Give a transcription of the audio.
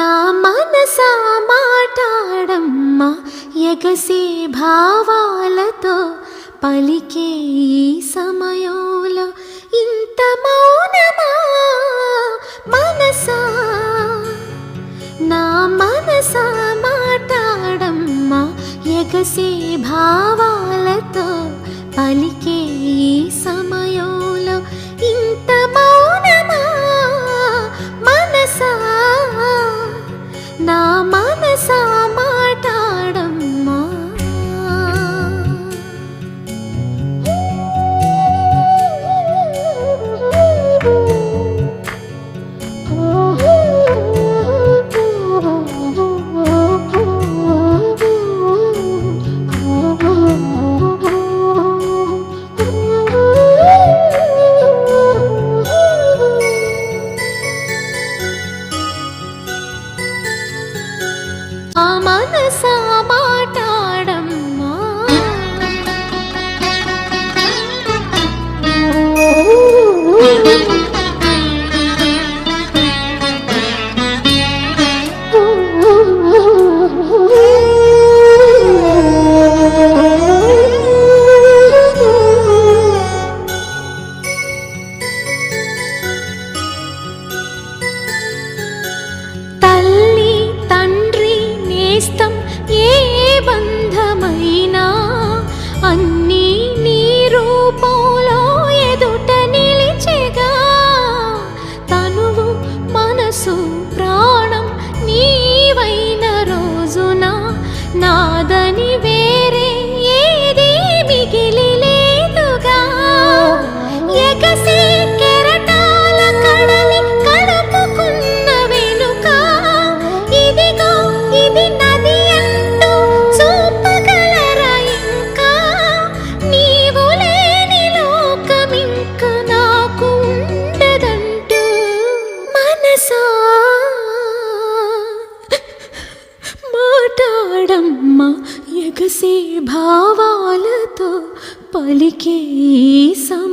నా మనసా మాటాడమ్మ ఎగసే భావాలతో పలికే ఈ సమయంలో ఇంత మౌనమా మనసా? నా మనసా మాటాడమ్మ ఎగసే భావాలతో పలికే పడమ్మ ఎగసే భావాలతో పలికే సమ